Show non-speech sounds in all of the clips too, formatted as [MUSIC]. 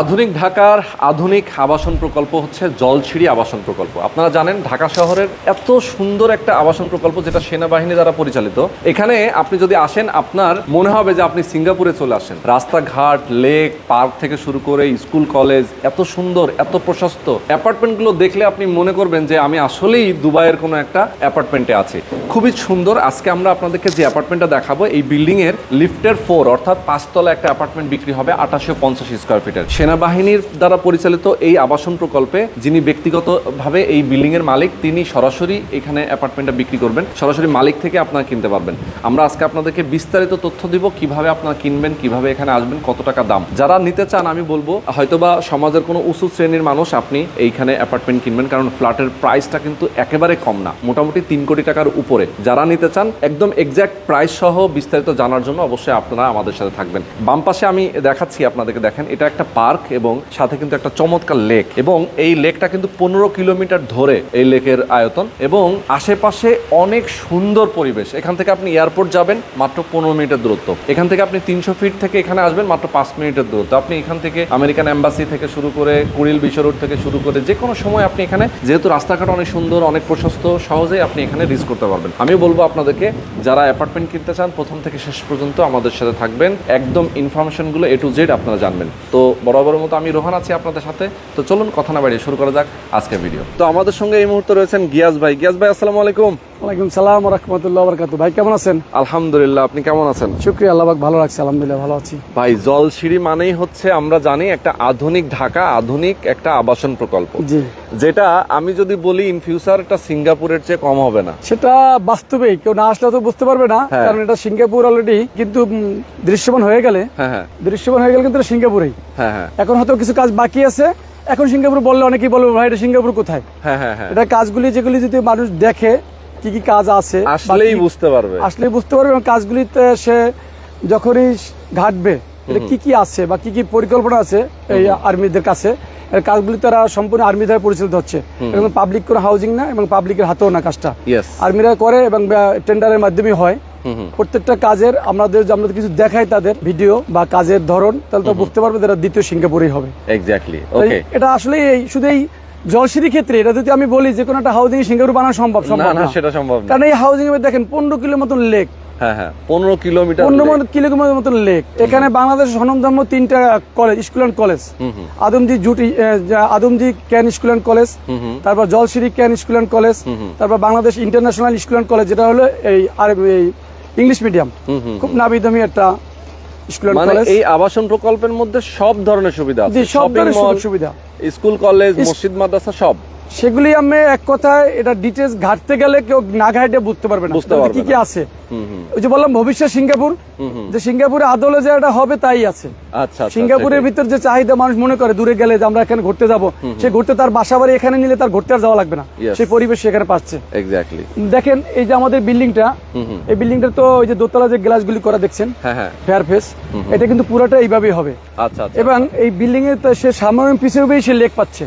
আধুনিক ঢাকার আধুনিক আবাসন প্রকল্প হচ্ছে জলছিড়ি আবাসন প্রকল্প। আপনারা জানেন, ঢাকা শহরের এত সুন্দর একটা আবাসন প্রকল্প যেটা সেনাবাহিনী দ্বারা পরিচালিত। এখানে আপনি যদি আসেন, আপনার মনে হবে যে আপনি সিঙ্গাপুরে চলে আসেন। রাস্তাঘাট, লেক, পার্ক থেকে শুরু করে স্কুল, কলেজ, এত সুন্দর, এত প্রশস্ত। অ্যাপার্টমেন্টগুলো দেখলে আপনি মনে করবেন যে আমি আসলেই দুবাইয়ের কোনো একটা অ্যাপার্টমেন্টে আছি। খুবই সুন্দর। আজকে আমরা আপনাদেরকে যে অ্যাপার্টমেন্টটা দেখাবো, এই বিল্ডিং এর লিফটের ফোর অর্থাৎ পাঁচতলা একটা অ্যাপার্টমেন্ট বিক্রি হবে আঠাশশো পঞ্চাশ স্কোয়ার ফিটের। সেনাবাহিনীর দ্বারা পরিচালিত এই আবাসন প্রকল্পে যিনি ব্যক্তিগতভাবে এই বিল্ডিং এর মালিক, তিনি সরাসরি এখানে অ্যাপার্টমেন্টটা বিক্রি করবেন। সরাসরি মালিক থেকে আপনারা কিনতে পারবেন। আমরা আজকে আপনাদেরকে বিস্তারিত তথ্য দিব, কীভাবে আপনারা কিনবেন, কীভাবে এখানে আসবেন, কত টাকা দাম। যারা নিতে চান, আমি বলব, হয়তোবা সমাজের কোনো উঁচু শ্রেণির মানুষ আপনি এইখানে অ্যাপার্টমেন্ট কিনবেন, কারণ ফ্ল্যাটের প্রাইসটা কিন্তু একেবারে কম না, মোটামুটি তিন কোটি টাকার উপরে। যারা নিতে চান, একদম এক্স্যাক্ট প্রাইস সহ বিস্তারিত জানার জন্য অবশ্যই আপনারা আমাদের সাথে থাকবেন। বাম পাশে আমি দেখাচ্ছি, আপনাদেরকে দেখেন, এটা একটা পার্ক। এবং সাথে কিন্তু একটা চমৎকার লেক এবং এই লেকটা কিন্তু পনেরো কিলোমিটার ধরে এই লেকের আয়তন এবং আশেপাশে অনেক সুন্দর পরিবেশ। এখান থেকে আপনি এয়ারপোর্ট যাবেন, মাত্র পনেরো মিনিটের দূরত্ব। এখান থেকে আপনি তিনশো ফিট থেকে এখানে আসবেন, মাত্র পাঁচ মিনিটের দূরত্ব। আপনি এখান থেকে আমেরিকান এম্বাসি থেকে শুরু করে কুড়িল বিশ্ব রোড থেকে শুরু করে যে কোনো সময় আপনি এখানে, যেহেতু রাস্তাঘাট অনেক সুন্দর, অনেক প্রশস্ত, সহজেই আপনি এখানে রিচ করতে পারবেন। আমিও বলব আপনাদেরকে, যারা অ্যাপার্টমেন্ট কিনতে চান, প্রথম থেকে শেষ পর্যন্ত আমাদের সাথে থাকবেন। একদম ইনফরমেশনগুলো এ টু জেড আপনারা জানবেন। তো বরাবরের মতো আমি রোহান আছি আপনাদের সাথে। তো চলুন কথা না বাড়িয়ে শুরু করা যাক আজকের ভিডিও তো আমাদের সঙ্গে এই মুহূর্তে রয়েছেন গিয়াস ভাই। গিয়াস ভাই আসসালামু আলাইকুম। ওয়ালাইকুম সালাম রহমতুল্লাহ বরকাত ভাই কেমন আছেন? আলহামদুলিল্লাহ আপনি কেমন আছেন? শুক্রিয়া আল্লাহবাক ভালো রাখছে আলহামদুলিল্লাহ ভালো আছি। ভাই জলসিঁড়ি মানেই হচ্ছে আমরা জানি একটা আধুনিক ঢাকা আধুনিক একটা আবাসন প্রকল্প। জি। যেটা আমি যদি বলি ইন ফিউচার এটা সিঙ্গাপুরের চেয়ে কম হবে না। সেটা বাস্তবেই কেউ না আসলে তো বুঝতে পারবে না হ্যাঁ। কারণ এটা সিঙ্গাপুর অলরেডি কিন্তু দৃশ্যমান হয়ে গেলে হ্যাঁ হ্যাঁ। দৃশ্যমান হয়ে গেলে কিন্তু সিঙ্গাপুরেই। হ্যাঁ হ্যাঁ। এখন হয়তো কিছু কাজ বাকি আছে। এখন সিঙ্গাপুর বললে অনেকেই বলবে ভাই এটা সিঙ্গাপুর কোথায়? হ্যাঁ হ্যাঁ হ্যাঁ। এটা কাজগুলি যেগুলি যদি মানুষ দেখে কি কি কাজ আছে আসলেই বুঝতে পারবে। আসলেই বুঝতে পারবে এবং কাজগুলিতে সে যখনই ঘাটবে এটা কি কি আছে বা কি কি পরিকল্পনা আছে এই আর্মিদের কাছে কাজগুলি তারা সম্পূর্ণ আর্মি দ্বারা পরিচালিত হচ্ছে। এবং পাবলিক কোনো হাউজিং না এবং পাবলিকের হাতেও না কাজটা। আর্মিরা করে এবং টেন্ডারের মাধ্যমে হয়। প্রত্যেকটা কাজের আমাদের আমরা কিছু দেখাই তাদের ভিডিও বা কাজের ধরন তাহলে তো বুঝতে পারবে যে দ্বিতীয় সিঙ্গাপুরেই হবে। এক্স্যাক্টলি ওকে এটা আসলে এই শুধু এই জলসিরি ক্ষেত্রে এটা যদি আমি বলি যে কোনো একটা হাউজিং সিঙ্গাপুর বানানো সম্ভব সম্ভব না সেটা সম্ভব না। কারণ এই হাউজিং এর দেখেন পনেরো কিলো মতন লেক হ্যাঁ হ্যাঁ পনেরো কিলোমিটার পনেরো কিলোমিটার মতন লেক এখানে বাংলাদেশ স্বনামধন্য তিনটা কলেজ স্কুল অ্যান্ড কলেজ হুম হুম। Adamjee jute Adamjee cant school and college তারপর Jolshiri cant school and college হুম হুম। তারপর Bangladesh international school and college যেটা হলো এই আর এই ইংলিশ মিডিয়াম। খুব নামি দামি একটা স্কুল মানে এই আবাসন প্রকল্পের মধ্যে সব ধরনের সুবিধা আছে। সব ধরনের সুবিধা। স্কুল কলেজ মসজিদ মাদ্রাসা সব। সেগুলি আমি এক কথায় এটা ডিটেলস ঘাটতে গেলে কেউ না ঘাটে বুঝতে পারবে না। বুঝতে পারবে কি কি আছে? ওই যে বললাম ভবিষ্যৎ সিঙ্গাপুর। যে সিঙ্গাপুরে আদলে যে এটা হবে তাই আছে। আচ্ছা আচ্ছা সিঙ্গাপুরের ভিতর যে চাহিদা মানুষ মনে করে দূরে গেলে যে আমরা এখানে ঘুরতে যাব সে ঘুরতে তার বাসা বাড়ি এখানে নিলে তার ঘুরতে আর যাওয়া লাগবে না। সেই পরিবেশ সেখানে পাচ্ছে। এক্স্যাক্টলি দেখেন এই যে আমাদের বিল্ডিংটা এই বিল্ডিংটা তো ওই যে দোতলা যে গ্লাসগুলি করা দেখছেন হ্যাঁ হ্যাঁ। ফেয়ার ফেস এটা কিন্তু পুরোটা এইভাবেই হবে। আচ্ছা আচ্ছা এবং এই বিল্ডিং এ তো সে সামনে পিছনে সে লেক পাচ্ছে.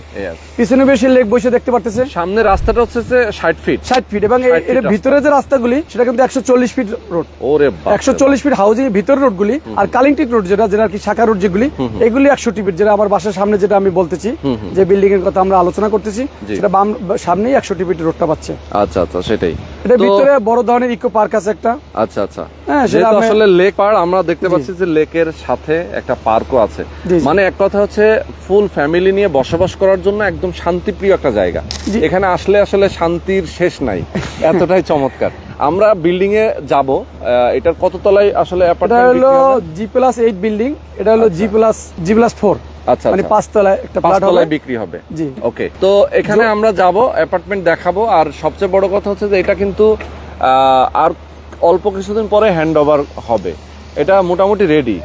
পিছনে সে লেক বসে দেখতে পারতেছে সামনে রাস্তাটা হচ্ছে যে ষাট ফিট ষাট ফিট এবং 60 এর ভিতরে যে রাস্তাগুলি সেটা কিন্তু একশো চল্লিশ ফিট রোড ওরে বাপ একশো চল্লিশ ফিট হাউজিং এর ভিতরের রোডগুলি আর কালিংটিক রোড যেটা যেটা আর কি শাখা রোড যেগুলি এগুলি একশো ফিট যেটা আমার বাসার সামনে যেটা আমি বলতেছি যে বিল্ডিং এর কথা আমরা আলোচনা করতেছি সেটা বাম সামনেই একশো ফিট রোডটা পাচ্ছে। আচ্ছা আচ্ছা সেটাই। এটা ভিতরে বড় ধরনের ইকো পার্ক আছে একটা। আচ্ছা আচ্ছা। হ্যাঁ, সেটা আসলে লেক পার আমরা দেখতে পাচ্ছি যে লেকের সাথে একটা পার্কও আছে। মানে এক কথা হচ্ছে ফুল ফ্যামিলি নিয়ে বসবাস করার জন্য একদম শান্তিপ্রিয় একটা জায়গা। এখানে আসলে আসলে শান্তির শেষ নাই। [LAUGHS] এতটাই চমৎকার। আমরা বিল্ডিং এ যাব। এটার কত তলায় আসলে এটা হলো জি প্লাস এইট বিল্ডিং এটা হলো G plus G plus four আচ্ছা মানে আচ্ছা। পাঁচতলায় একটা পাঁচতলায় বিক্রি হবে। জি। ওকে তো এখানে আমরা যাব অ্যাপার্টমেন্ট দেখাবো। আর সবচেয়ে বড় কথা হচ্ছে যে এটা কিন্তু আর অল্প কিছুদিন পরে হ্যান্ড ওভার হবে। এটা মোটামুটি রেডি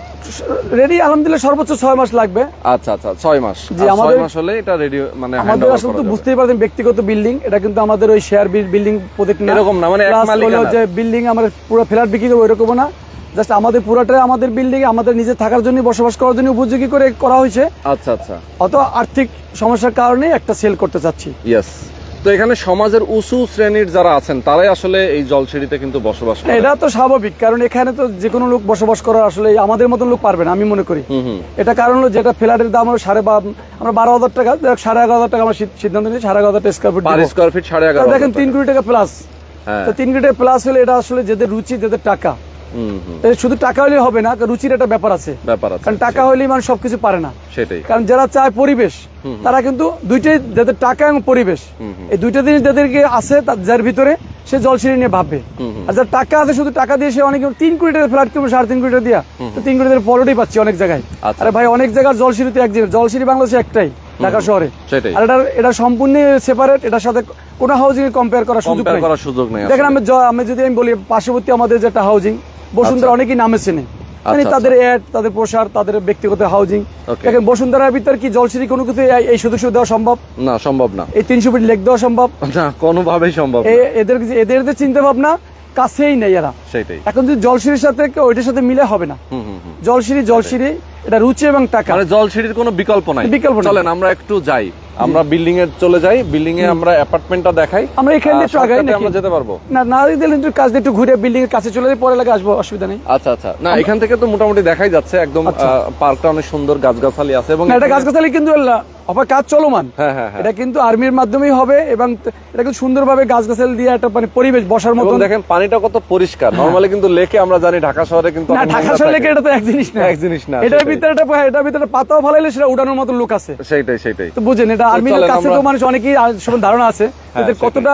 রেডি আলহামদুলিল্লাহ সর্বোচ্চ ছয় মাস লাগবে। আচ্ছা আচ্ছা ছয় মাস। জি, আমাদের- ছয় মাস হলে এটা রেডি মানে আমাদের আসলে তো বুঝতেই পারছেন ব্যক্তিগত বিল্ডিং এটা কিন্তু আমাদের ওই শেয়ার বিল্ডিং না। এরকম না, মানে এক মালিকানা। যে বিল্ডিং আমরা পুরো ফ্ল্যাট বিক্রি করব এরকম না। জাস্ট আমাদের পুরোটাই আমাদের বিল্ডিং আমাদের নিজে থাকার জন্য বসবাস করার জন্য উপযোগী করে করা হয়েছে। আচ্ছা আচ্ছা। অত আর্থিক সমস্যার কারণে একটা সেল করতে চাচ্ছি। ইয়েস তো এখানে সমাজের উঁচু শ্রেণির যারা আছেন তারাই আসলে এই জলসিঁড়িতে কিন্তু বসবাস করে। এটা তো স্বাভাবিক কারণ এখানে তো যে কোনো লোক বসবাস করা আসলে আমাদের মতন লোক পারবে না আমি মনে করি। এটা কারণ হলো যেটা ফ্ল্যাটের দাম হলো সাড়ে বা আমরা বারো হাজার টাকা দেখ সাড়ে এগারো হাজার টাকা আমরা সিদ্ধান্ত নিয়েছি সাড়ে এগারো হাজার স্কোয়ার ফুট স্কোয়ার ফিট সাড়ে এগারো দেখেন তিন কোটি টাকা প্লাস হ্যাঁ। তো তিন কোটি টাকা প্লাস হলে এটা আসলে যাদের রুচি যাদের টাকা শুধু টাকা হলে হবে না রুচির একটা ব্যাপার আছে। ব্যাপার আছে কারণ টাকা হলেই মানে সবকিছু পারে না। সেটাই। কারণ যারা চায় পরিবেশ তারা কিন্তু দুইটাই যাদের টাকা এবং পরিবেশ এই দুইটা জিনিস যাদেরকে আছে যার ভিতরে সে জলসিঁড়ি নিয়ে ভাববে। আর যার টাকা আছে শুধু টাকা দিয়ে সে অনেক তিন কোটি টাকা ফ্ল্যাট করবে সাড়ে তিন কোটি টাকা দিয়া। তো তিন কোটি টাকা পলটেই পাচ্ছি অনেক জায়গায়। আচ্ছা। আরে ভাই অনেক জায়গার জলসিঁড়িতে এক জিনিস জলসিঁড়ি বাংলাদেশে একটাই ঢাকা শহরে। আর এটা এটা সম্পূর্ণ সেপারেট এটার সাথে কোনো হাউজিং কম্পেয়ার সুযোগ করার সুযোগ নেই দেখেন আমি আমি যদি আমি বলি পার্শ্ববর্তী আমাদের যেটা হাউজিং বসুন্ধরা অনেকেই নামে চেনে। মানে আচ্ছা, তাদের অ্যাড তাদের প্রসার তাদের ব্যক্তিগত হাউজিং. দেখেন বসুন্ধরার ভিতর কি জলসিরি কোনো কিছু এই- সুযোগ সুবিধা দেওয়া সম্ভব? না সম্ভব না। এই তিনশো ফিট লেক দেওয়া সম্ভব? না কোনোভাবেই সম্ভব এদের এদের যে চিন্তা ভাবনা কাছেই নেই এরা। সেটাই এখন যদি জলসিরির সাথে ওইটার সাথে মিলে হবে না। জলসিরি জলসিরি এটা রুচি এবং টাকা। মানে জলসিঁড়ির কোনো বিকল্প নাই। বিকল্প চলেন আমরা একটু যাই। আমরা বিল্ডিং এ চলে যাই বিল্ডিং এ আমরা অ্যাপার্টমেন্টটা দেখাই আমরা এখান একটু আগাই নাকি? আমরা যেতে পারব না না দিলে একটু কাজ দিয়ে একটু ঘুরে বিল্ডিং এর কাছে চলে যাই পরে লাগে আসব অসুবিধা নেই আচ্ছা আচ্ছা না এখান থেকে তো মোটামুটি দেখাই যাচ্ছে একদম আচ্ছা। পার্কটা অনেক সুন্দর গাছগাছালি আছে এবং এটা গাছগাছালি কিন্তু অপার কাজ চলমান। হ্যাঁ হ্যাঁ হ্যাঁ। এটা কিন্তু আর্মির মাধ্যমেই হবে এবং এটা কিন্তু সুন্দরভাবে গাছ গাছালি দিয়ে একটা মানে পরিবেশ বসার মতন। দেখেন পানিটা কত পরিষ্কার। নরমালি কিন্তু লেকে আমরা জানি ঢাকা শহরে কিন্তু না ঢাকা শহরে থাকে। এটা তো এক জিনিস না। এক জিনিস না, এটার। ভিতরে একটা এটার ভিতরে পাতাও ফালাইলে সেটা উঠানোর মতো লোক আছে। সেইটাই সেইটাই। তো বুঝেন এটা আর্মির কাছে তো মানুষ অনেকেই আর ধারণা আছে। সেটাই। কতটা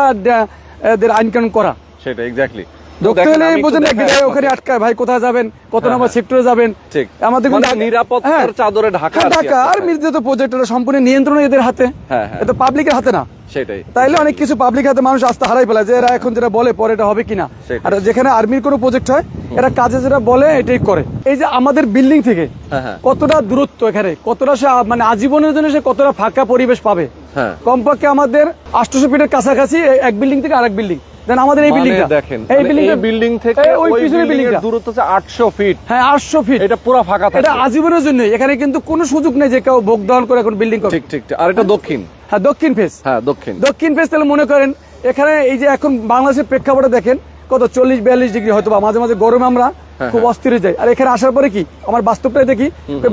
আইন কানুন করা। সেটাই এক্স্যাক্টলি ধরতে হলে বোঝেন না গেলে ওখানে আটকায় ভাই কোথায় যাবেন কত নম্বর সেক্টরে যাবেন? ঠিক। আমাদের নিরাপত্তার চাদরে ঢাকা আর কি ঢাকা। আর মির্জা তো প্রজেক্ট সম্পূর্ণ নিয়ন্ত্রণ এদের হাতে। এটা পাবলিকের হাতে না। সেটাই। তাইলে অনেক কিছু পাবলিক হাতে মানুষ আস্থা হারাই ফেলে যে এরা এখন যেটা বলে পরে এটা হবে কিনা। আর যেখানে আর্মির কোনো প্রজেক্ট হয় এরা কাজে যেটা বলে এটাই করে। এই যে আমাদের বিল্ডিং থেকে হ্যাঁ, হ্যাঁ। কতটা দূরত্ব এখানে কতটা সে মানে আজীবনের জন্য সে কতটা ফাঁকা পরিবেশ পাবে। হ্যাঁ। কমপক্ষে আমাদের আটশোশো ফিটের কাছাকাছি এক বিল্ডিং থেকে আরেক বিল্ডিং দেন আমাদের এই মানে বিল্ডিংটা দেখেন এই মানে বিল্ডিং বিল্ডিং থেকে ওই পিছনের বিল্ডিংটা দূরত্ব হচ্ছে 800 ফিট হ্যাঁ আটশো ফিট এটা পুরো ফাঁকা থাকে এটা আজীবনের জন্য এখানে কিন্তু কোনো সুযোগ নেই যে কেউ ভোগ দহন করে এখন বিল্ডিং করে ঠিক ঠিক। আর এটা দক্ষিণ। হ্যাঁ দক্ষিণ ফেস হ্যাঁ দক্ষিণ। দক্ষিণ ফেস তাহলে মনে করেন এখানে এই যে এখন বাংলাদেশের প্রেক্ষাপটে দেখেন কত চল্লিশ বিয়াল্লিশ ডিগ্রি হয়তো বা মাঝে মাঝে গরমে আমরা হ্যাঁ, খুব অস্থির হয়ে যাই আর এখানে আসার পরে কি আমার বাস্তবটাই দেখি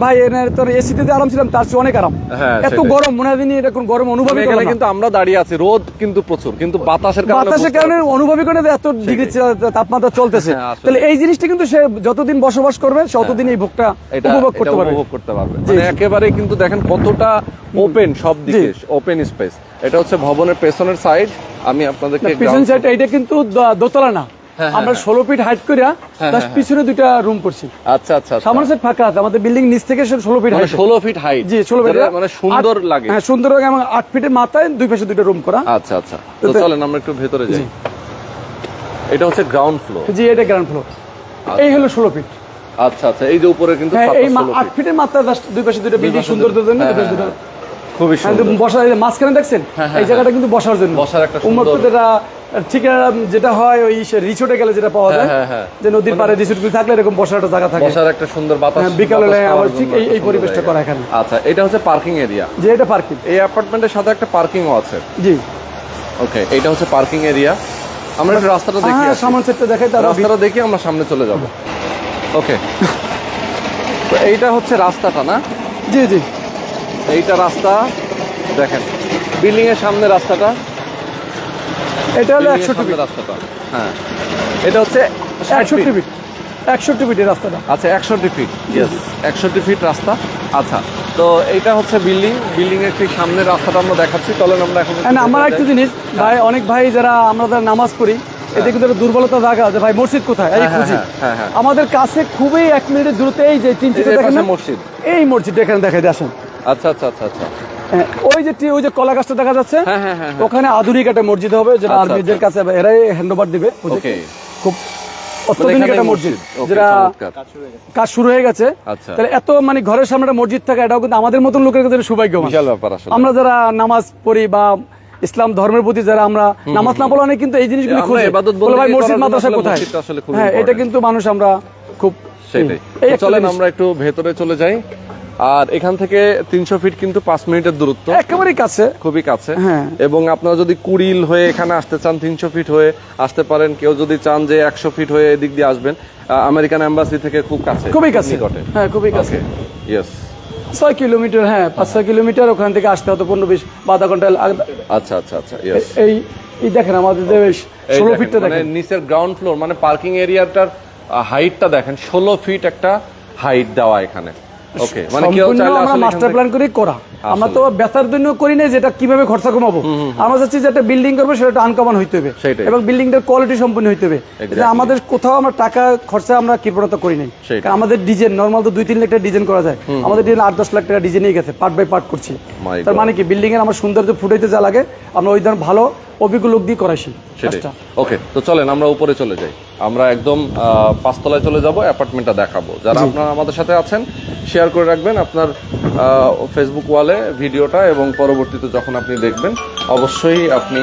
ভাই তোর এসিতে যে আরাম ছিলাম তার চেয়ে অনেক আরাম। হ্যাঁ, এত গরম মনে হয় কোন গরম অনুভব এখানে কিন্তু আমরা দাঁড়িয়ে আছি রোদ কিন্তু প্রচুর কিন্তু বাতাসের কারণে বাতাসের কারণে অনুভবই করে এত ডিগ্রি তাপমাত্রা চলতেছে। হ্যাঁ, তাহলে এই জিনিসটা কিন্তু সে যতদিন বসবাস করবে ততদিন এই ভোগটা উপভোগ করতে পারবে। উপভোগ করতে পারবে। মানে একেবারে কিন্তু দেখেন কতটা ওপেন সব দিকে ওপেন স্পেস এটা হচ্ছে ভবনের পেছনের সাইড আমি আপনাদেরকে পিছন ground সাইড এটা কিন্তু দোতলা না। হ্যাঁ, আমরা ষোলো ফিট হাইট করিয়া তার পিছনে দুইটা রুম করছি। আচ্ছা আচ্ছা আচ্ছা। সামনে সাইড ফাঁকা আছে আমাদের বিল্ডিং নিচ থেকে ষোলো ফিট মানে হাইট ষোলো ফিট হাইট জি ষোলো ফিট মানে সুন্দর লাগে। হ্যাঁ সুন্দর লাগে এবং আট ফিটের মাথায় দুই পাশে দুইটা রুম করা। আচ্ছা আচ্ছা। তো চলেন আমরা একটু ভেতরে যাই। এটা হচ্ছে গ্রাউন্ড ফ্লোর জি এটা গ্রাউন্ড ফ্লোর এই হলো ষোলো ফিট আচ্ছা আচ্ছা এই যে উপরে কিন্তু হ্যাঁ এই আট ফিটের মাত্রা দুই পাশে দুইটা বিল্ডিং সুন্দর জন্য হ্যাঁ, হ্যাঁ, খুবই হ্যাঁ, সুন্দর। বসার মাঝখানে দেখছেন এই জায়গাটা কিন্তু বসার জন্য। বসার একটা সুন্দর- ঠিক যেটা হয় ওই রিসোর্টে গেলে যেটা পাওয়া যায় হ্যাঁ, হ্যাঁ। যে নদীর পাড়ে রিসোর্টগুলো থাকলে এরকম বসার একটা জায়গা থাকে। বসার একটা সুন্দর বাতাস হ্যাঁ, বিকাল হলে ঠিক এই- এই পরিবেশটা করা এখানে। আচ্ছা এটা হচ্ছে পার্কিং এরিয়া যে এটা পার্কিং এই অ্যাপার্টমেন্টের সাথে একটা পার্কিংও আছে। জি। ওকে এটা হচ্ছে পার্কিং এরিয়া আমরা একটু রাস্তাটা দেখি হ্যাঁ। সামান সেটটা দেখাই তারপর রাস্তাটা দেখি আমরা সামনে চলে যাব। ওকে তো এইটা হচ্ছে রাস্তাটা না? জি জি। এইটা রাস্তা দেখেন বিল্ডিং এর সামনে রাস্তাটা। এটা হলো একষট্টি ফিট। রাস্তাটা। হ্যাঁ। এটা হচ্ছে 60 একষট্টি ফিট। একষট্টি ফিট রাস্তাটা। আচ্ছা একষট্টি ফিট। ইয়েস একষট্টি ফিট রাস্তা। আচ্ছা তো এইটা হচ্ছে বিল্ডিং। বিল্ডিং এর ঠিক সামনের রাস্তাটা আমরা দেখাচ্ছি। চলেন আমরা এখন হ্যাঁ আমার একটা জিনিস ভাই অনেক ভাই যারা আমরা যারা নামাজ পড়ি এতে কিন্তু দুর্বলতা জায়গা যে ভাই মসজিদ কোথায়? এই হ্যাঁ, হ্যাঁ, খুঁজি। হ্যাঁ, হ্যাঁ, হ্যাঁ। আমাদের কাছে খুবই এক মিনিটের দূরত্বে এই যে যে দেখেন মসজিদ। এই মসজিদ এখানে দেখাই আসেন আচ্ছা আচ্ছা আচ্ছা আচ্ছা। হ্যাঁ, ওই যে ওই যে কলা গাছটা দেখা যাচ্ছে? হ্যাঁ, হ্যাঁ, হ্যাঁ, ওখানে আধুনিক একটা মসজিদ হবে যেটা আচ্ছা, আর্মিদের কাছে এরাই হ্যান্ড ওভার দিবে খুব মানে অত্যাধুনিক একটা মসজিদ। যেটা কাজ শুরু হয়ে গেছে। আচ্ছা। তাহলে এত মানে ঘরের সামনে একটা মসজিদ থাকা এটাও কিন্তু আমাদের মতন লোকের কাছে সৌভাগ্য আমরা যারা নামাজ পড়ি বা ইসলাম ধর্মের প্রতি যারা আমরা নামাজ না পড়লে কিন্তু এই জিনিসগুলো খুঁজে। ভাই মসজিদ মাদ্রাসা কোথায়? হ্যাঁ এটা কিন্তু মানুষ আমরা খুব সেটাই। চলেন আমরা একটু ভেতরে চলে যাই। আর এখান থেকে তিনশো ফিট কিন্তু পাঁচ মিনিটের দূরত্ব। একেবারেই কাছে। খুবই কাছে। হ্যাঁ। এবং আপনারা যদি কুড়িল হয়ে এখানে আসতে চান তিনশো ফিট হয়ে আসতে পারেন কেউ যদি চান যে একশো ফিট হয়ে এদিক দিয়ে আসবেন আমেরিকান এম্বাসি থেকে খুব কাছে খুবই কাছে। হ্যাঁ খুবই কাছে। ইয়েস ছয় কিলোমিটার হ্যাঁ পাঁচ ছয় কিলোমিটার ওখান থেকে আসতে হতো পনেরো বিশ বা আধা ঘণ্টা আচ্ছা আচ্ছা আচ্ছা এই এই দেখেন আমাদের যে ষোলো ফিটটা মানে দেখেন। নিচের গ্রাউন্ড ফ্লোর মানে পার্কিং এরিয়াটার হাইটটা দেখেন ষোলো ফিট একটা হাইট দেওয়া এখানে। ওকে মানে কেউ চাইলে আমরা মাস্টার প্ল্যান করে করা। আমরা তো ব্যথার জন্য করি না যেটা কীভাবে খরচা কমাবো। আমরা চাচ্ছি যে একটা বিল্ডিং করব সেটা আনকমন হইতে হবে। এবং বিল্ডিংটার কোয়ালিটি সম্পূর্ণ হইতে হবে। আমাদের কোথাও আমরা টাকা খরচা আমরা কৃপণতা করি নাই। আমাদের ডিজাইন নর্মাল তো দুই তিন লাখ টাকা ডিজাইন করা যায়। আমাদের ডিজাইন আট দশ লাখ টাকা ডিজাইনই গেছে পার্ট বাই পার্ট করছি। তার মানে কি বিল্ডিং এর আমার সৌন্দর্য ফুটাইতে যা লাগে আমরা ওই ধরনের ভালো অভিজ্ঞ লোক দিয়ে করাইছি। ওকে তো চলেন আমরা উপরে চলে যাই। আমরা একদম পাঁচতলায় চলে যাব অ্যাপার্টমেন্টটা দেখাবো। যারা আপনারা আমাদের সাথে আছেন শেয়ার করে রাখবেন আপনার ফেসবুক ওয়ালে ভিডিওটা এবং পরবর্তীতে যখন আপনি দেখবেন অবশ্যই আপনি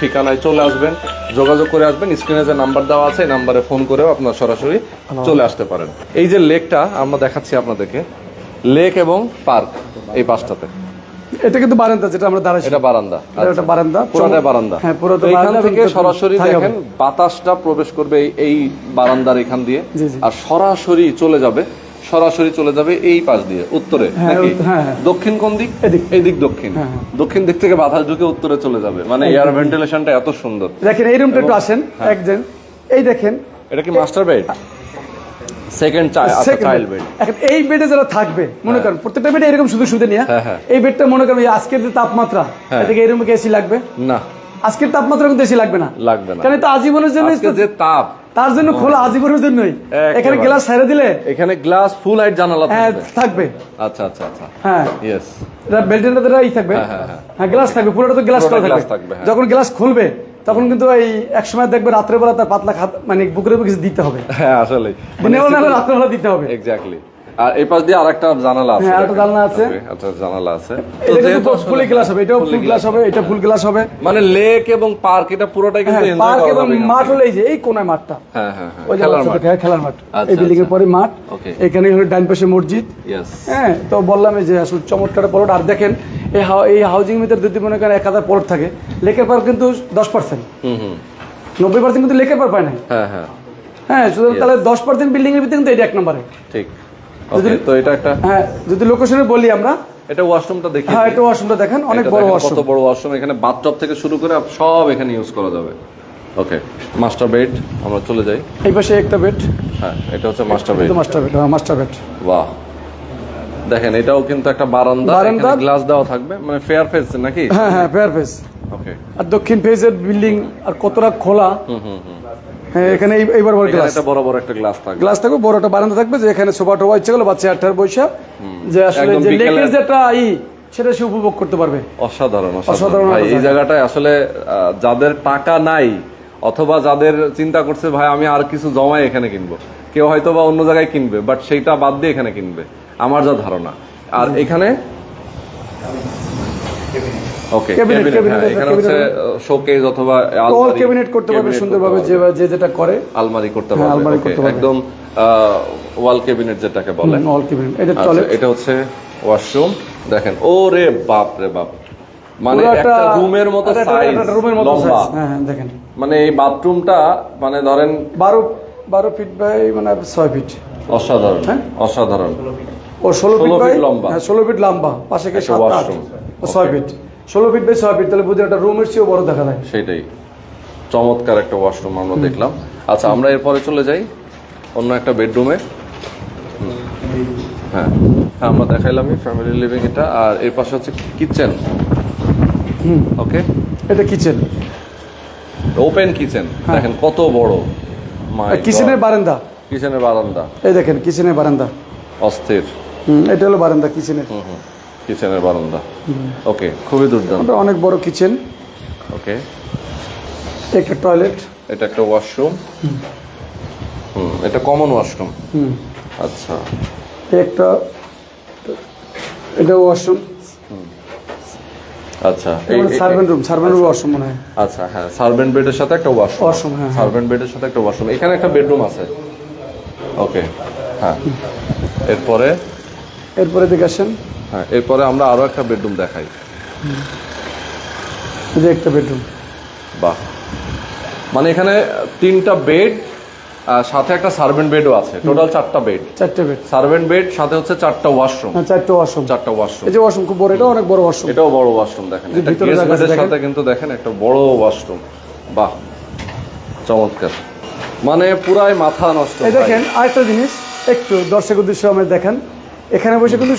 ঠিকানায় চলে আসবেন যোগাযোগ করে আসবেন। স্ক্রিনে যে নাম্বার দেওয়া আছে এই নাম্বারে ফোন করেও আপনার সরাসরি চলে আসতে পারেন। এই যে লেকটা আমরা দেখাচ্ছি আপনাদেরকে। লেক এবং পার্ক এই পাঁচটাতে এটা কিন্তু বারান্দা যেটা আমরা দাঁড়াইছি এটা বারান্দা। এটা বারান্দা। পুরোটাই বারান্দা। হ্যাঁ পুরোটা তো এখান থেকে সরাসরি দেখেন বাতাসটা প্রবেশ করবে এই- বারান্দার এখান দিয়ে। আর সরাসরি চলে যাবে সরাসরি চলে যাবে এই পাশ দিয়ে উত্তরে হ্যাঁ, নাকি? হ্যাঁ, হ্যাঁ। দক্ষিণ কোন দিক। এই দিক দক্ষিণ। দক্ষিণ দিক থেকে বাতাস ঢুকে উত্তরে চলে যাবে। মানে এয়ার ভেন্টিলেশনটা এত সুন্দর। দেখেন এই রুমটা একটু আসেন। একজন। এই দেখেন। এটা কি master bed second child bed এখন এই বেডে যারা থাকবে মনে করেন প্রত্যেকটা বেডে এরকম শুধু শুধু নিয়ে। এই বেডটা মনে করেন আজকের যে তাপমাত্রা। এদিকে এই রুমে এসি লাগবে? না। আজকের তাপমাত্রা কিন্তু এসি লাগবে না। লাগবে না। কারণ এটা আজীবনের জন্য যে তাপ তার জন্য খোলা আজীবনের জন্যই এখানে গ্লাস ছেড়ে দিলে এখানে গ্লাস ফুল হাইট জানালা হ্যাঁ থাকবে। থাকবে। আচ্ছা আচ্ছা আচ্ছা। হ্যাঁ। ইয়েস এটা বেল্টের ই থাকবে। হ্যাঁ, হ্যাঁ, হ্যাঁ। হ্যাঁ গ্লাস থাকবে পুরোটা তো গ্লাস থাকবে। যখন গ্লাস খুলবে তখন কিন্তু এই এক সময় দেখবে রাত্রেবেলা তার পাতলা খাত মানে বুকের উপর কিছু দিতে হবে। হ্যাঁ আসলে দিনের বেলা রাত্রেবেলা দিতে হবে। এক্স্যাক্টলি আর এই পাশ দিয়ে আরেকটা জানালা আছে হ্যাঁ, আরেকটা জানালা আছে। আচ্ছা জানালা আছে। তো যেহেতু ফুল গ্লাস হবে এটাও ফুল গ্লাস হবে এটা ফুল গ্লাস হবে। মানে লেক এবং পার্ক এটা পুরোটাই কিন্তু হ্যাঁ এনজয় পার্ক এবং মাঠ হলো এই যে এই কোনায় মাঠটা। হ্যাঁ হ্যাঁ হ্যাঁ। ওই খেলার মাঠ। খেলার মাঠ। আচ্ছা, এই বিল্ডিং এর আচ্ছা। পরে মাঠ। এখানে হলো ডাইন পাশে মসজিদ। হ্যাঁ তো বললাম যে আসলে চমৎকার প্লট আর দেখেন এই এই হাউজিং ভিতরে যদি মনে করেন এক হাজার প্লট থাকে লেকের পার কিন্তু দশ পার্সেন্ট নব্বই পার্সেন্ট কিন্তু লেকের পার পায় না হ্যাঁ হ্যাঁ। হ্যাঁ সুতরাং তাহলে দশ পার্সেন্ট বিল্ডিং এর ভিতরে কিন্তু এটা এক নম্বরে। ঠিক। তো এটা একটা হ্যাঁ যদি লোকেশনে বলি আমরা। এটা ওয়াশরুমটা দেখি হ্যাঁ এটা ওয়াশরুমটা দেখেন অনেক বড় কত ওয়াশরুম বড় ওয়াশরুম এখানে বাথটব থেকে শুরু করে সব এখানে ইউজ করা যাবে। ওকে মাস্টার বেড আমরা চলে যাই। এই পাশে একটা বেড হ্যাঁ এটা হচ্ছে মাস্টার বেড মাস্টার বেড হ্যাঁ মাস্টার বেড বাহ। দেখেন এটাও কিন্তু একটা বারান্দা। বারান্দা। এখানে গ্লাস দেওয়া থাকবে মানে ফেয়ার ফেস নাকি? হ্যাঁ হ্যাঁ ফেয়ার ফেস ওকে আর দক্ষিণ ফেজের বিল্ডিং আর কতটা খোলা। হুম হুম হুম। এখানে এইবার বড় গ্লাস একটা বড় বড় একটা গ্লাস থাকবে। গ্লাস থাকবে বড়টা বারান্দা থাকবে যে এখানে সোফা টোবা ইচ্ছে করলে বাচ্চা আটটার বৈশা যে আসলে যে লেকের যেটা ই সেটা সে উপভোগ করতে পারবে। অসাধারণ অসাধারণ। ভাই এই জায়গাটায় আসলে যাদের টাকা নাই অথবা যাদের চিন্তা করছে ভাই আমি আর কিছু জমাই এখানে কিনবো। কেউ হয়তো বা অন্য জায়গায় কিনবে বাট সেইটা বাদ দিয়ে এখানে কিনবে। আমার যা ধারণা। আর এখানে ওকে এখানে হচ্ছে শোকেজ অথবা অল আলমারি ক্যাবিনেট করতে পারবে সুন্দরভাবে যে যে যেটা করে। আলমারি করতে হ্যাঁ, পারবে। আলমারি করতে পারবে। একদম ওয়াল ক্যাবিনেট যেটাকে বলে। অল ক্যাবিনেট এটা আচ্ছা, এটা হচ্ছে ওয়াশরুম দেখেন ও রে বাপ রে বাপ। মানে একটা রুমের মতো সাইজ রুমের মতো লম্বা। হ্যাঁ হ্যাঁ দেখেন। মানে এই বাথরুমটা মানে ধরেন বারো বারো ফিট বাই মানে ছয় ফিট। অসাধারণ হ্যাঁ? অসাধারণ। ও ষোলো ফিট 16 বাই feet লম্বা। হ্যাঁ ষোলো ফিট লম্বা। পাশে ছয় ফিট। ষোলো ফিট বাই ছয় ফিট তাহলে বুঝে একটা রুমের চেয়েও বড় দেখা যায়। সেটাই। চমৎকার একটা ওয়াশরুম আমরা দেখলাম। আচ্ছা আমরা এরপরে চলে যাই অন্য একটা বেডরুমে হ্যাঁ হ্যাঁ আমরা দেখাইলামই ফ্যামিলি লিভিং এটা। আর এর পাশে হচ্ছে কিচেন হুম। ওকে এটা কিচেন ওপেন কিচেন। দেখেন কত বড়। কিচেনের বারান্দা। কিচেনের বারান্দা। এই দেখেন কিচেনের বারান্দা। অস্থির। হুম, এটা হলো বারান্দা কিচেনের হুম হুম। কিচেনের বারান্দা। ওকে খুবই দুর্দান্ত। অনেক বড় কিচেন। ওকে। একটা টয়লেট। এটা একটা ওয়াশরুম। হুম। এটা কমন ওয়াশরুম। হুম। আচ্ছা। একটা এটা ওয়াশরুম। আচ্ছা এই- এই- servant room servant room washroom মনে হয়। আচ্ছা হ্যাঁ সার্ভেন্ট বেডের সাথে একটা ওয়াশরুম। Washroom, হ্যাঁ, হ্যাঁ। সার্ভেন্ট বেডের সাথে একটা ওয়াশরুম। এখানে একটা বেডরুম আছে। ওকে হ্যাঁ। এরপরে? এরপরে দেখে আসেন। হ্যাঁ এরপরে আমরা আরও একটা বেডরুম দেখাই। যে একটা বেডরুম। বাহ। মানে এখানে তিনটা বেড সাথে একটা সার্ভেন্ট বেডও আছে। টোটাল চারটা বেড। চারটে বেড। সার্ভেন্ট বেড সাথে হচ্ছে চারটা ওয়াশরুম। হ্যাঁ চারটে ওয়াশরুম। চারটা ওয়াশরুম। এই যে ওয়াশরুম খুব বড় এটা অনেক বড় ওয়াশরুম। এটাও বড় ওয়াশরুম দেখেন। ভিতরে। সাথে কিন্তু দেখেন একটা বড় ওয়াশরুম। বাহ। চমৎকার। মানে পুরাই মাথা নষ্ট এই দেখেন আরেকটা জিনিস একটু দর্শক উদ্দেশ্য আমরা দেখেন। এখানে বসে কিন্তু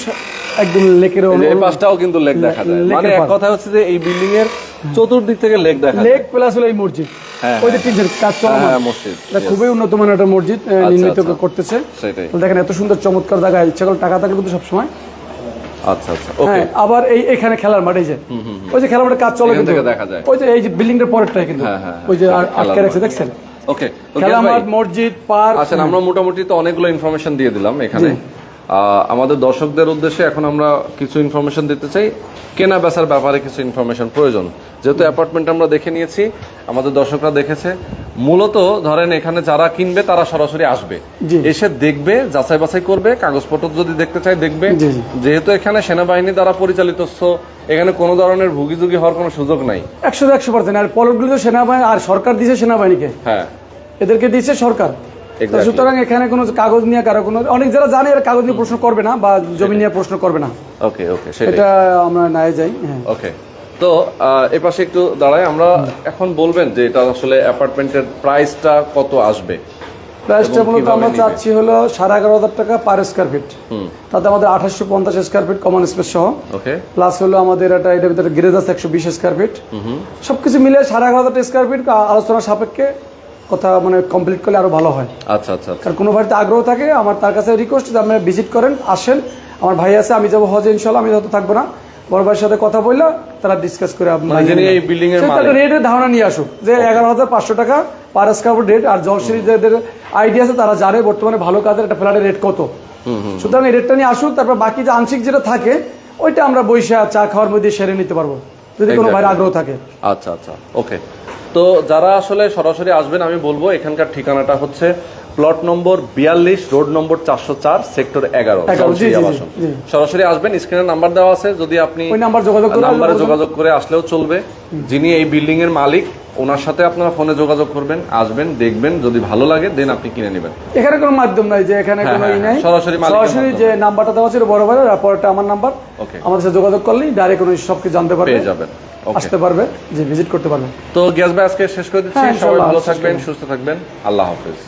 একদম লেকের এই পাশটাও কিন্তু লেক দেখা যায়। মানে এক কথা হচ্ছে যে এই বিল্ডিং এর চতুর্দিক থেকে লেক দেখা যায়। লেক প্লাস হলো এই মসজিদ। হ্যাঁ, ওই যে কাজ চলমান হ্যাঁ। মসজিদ খুবই উন্নত মানের একটা মসজিদ নির্মিত আচ্ছা। করতেছে। সেটাই। দেখেন এত সুন্দর চমৎকার জায়গা। ইচ্ছা করলে টাকা থাকে কিন্তু সবসময়। আচ্ছা আচ্ছা। ওকে হ্যাঁ আবার এই এখানে খেলার মাঠে যে। ওই যে খেলার মাঠে কাজ চলে কিন্তু। দেখা যায়। ওই যে এই যে বিল্ডিংটার পরেরটাই কিন্তু। হ্যাঁ, হ্যাঁ, ওই যে হ্যাঁ, আটকে রাখছে দেখছেন? ওকে খেলার মাঠ মসজিদ পার্ক। আচ্ছা আমরা মোটামুটি তো অনেকগুলো ইনফরমেশন দিয়ে দিলাম এখানে। আমাদের দর্শকদের উদ্দেশ্যে এখন আমরা কিছু ইনফরমেশন দিতে চাই। কেনা বেচার ব্যাপারে কিছু ইনফরমেশন প্রয়োজন। যেহেতু অ্যাপার্টমেন্ট আমরা দেখে নিয়েছি আমাদের দর্শকরা দেখেছে। মূলত ধরেন এখানে যারা কিনবে তারা সরাসরি আসবে। এসে দেখবে যাচাই বাছাই করবে কাগজপত্র যদি দেখতে চায় দেখবে। যেহেতু এখানে সেনাবাহিনী দ্বারা পরিচালিত এখানে কোনো ধরনের ভুগিযুগি হওয়ার কোনো সুযোগ নাই। একশো একশো পার্সেন্ট আর পলটগুলো তো সেনাবাহিনী আর সরকার দিয়েছে সেনাবাহিনীকে। হ্যাঁ। এদেরকে দিয়েছে সরকার. সুতরাং এখানে কোনো কাগজ নিয়ে কারও কোনো অনেক যারা জানে এরা কাগজ নিয়ে প্রশ্ন করবে না বা জমি নিয়ে প্রশ্ন করবে না। ওকে ওকে এটা আমরা নাই যাই হ্যাঁ। ওকে তো আহ, এ পাশে একটু দাঁড়ায় আমরা এখন বলবেন যে এটা আসলে অ্যাপার্টমেন্টের প্রাইসটা কত আসবে? প্রাইসটা মূলত আমরা চাচ্ছি হলো সাড়ে এগারো হাজার টাকা পার স্কোয়ার ফিট তাতে আমাদের আঠাশশো পঞ্চাশ স্কোয়ার ফিট কমন স্পেস সহ। প্লাস হলো আমাদের এটা এটার ভিতরে গ্রেজ আছে একশো বিশ স্কোয়ার ফিট সবকিছু মিলে সাড়ে এগারো হাজার স্কোয়ার ফিট আলোচনা সাপেক্ষে কথা মানে কমপ্লিট করলে আরও ভালো হয়। আচ্ছা আচ্ছা। কারণ কোনো বাড়িতে আগ্রহ থাকে আমার তার কাছে রিকোয়েস্ট যে আপনি ভিজিট করেন আসেন। আমার ভাই আছে আমি যাব হজে ইনশাল্লাহ আমি হয়তো থাকব না। বড় ভাইয়ের সাথে কথা বললে তারা ডিসকাস করে মানে। রেটের ধারণা নিয়ে আসুক। যে এগারো হাজার পাঁচশো টাকা পার স্কোয়ার রেট আর জলশ্রী যাদের আইডিয়া আছে তারা জানে বর্তমানে ভালো কাজের একটা ফ্ল্যাটের রেট কত। সুতরাং এই রেটটা নিয়ে আসুক তারপর বাকি যে আংশিক যেটা থাকে ওইটা আমরা বৈশা চা খাওয়ার মধ্যে সেরে নিতে পারব। যদি কোনো. ভাইয়ের আগ্রহ থাকে। আচ্ছা আচ্ছা। ওকে তো যারা আসলে সরাসরি আসবেন আমি বলব এখানকার ঠিকানাটা হচ্ছে প্লট নম্বর বিয়াল্লিশ রোড নম্বর চারশো চার সেক্টর এগারো। সরাসরি আসবেন স্ক্রিনে নাম্বার দেওয়া আছে। যদি আপনি নাম্বারে যোগাযোগ করে আসলেও চলবে। যিনি এই বিল্ডিং এর মালিক ওনার সাথে আপনারা ফোনে যোগাযোগ করবেন আসবেন দেখবেন। যদি ভালো লাগে দেন আপনি কিনে নেবেন। এখানে কোনো মাধ্যম নাই যে এখানে হ্যাঁ, কোনো ই হ্যাঁ, নাই সরাসরি মালিকের সরাসরি যে নাম্বারটা দেওয়া ছিল বড় ভাইয়ের আর পরেরটা আমার নাম্বার. আমাদের সাথে যোগাযোগ করলেই ডাইরেক্ট কোনো সব কিছু জানতে পারবে। পেয়ে যাবেন। আসতে পারবে যে ভিজিট করতে পারবে। তো গ্যাস ভাই আজকে শেষ করে দিচ্ছি। হ্যাঁ, সবাই ভালো থাকবেন সুস্থ থাকবেন। আল্লাহ হাফেজ।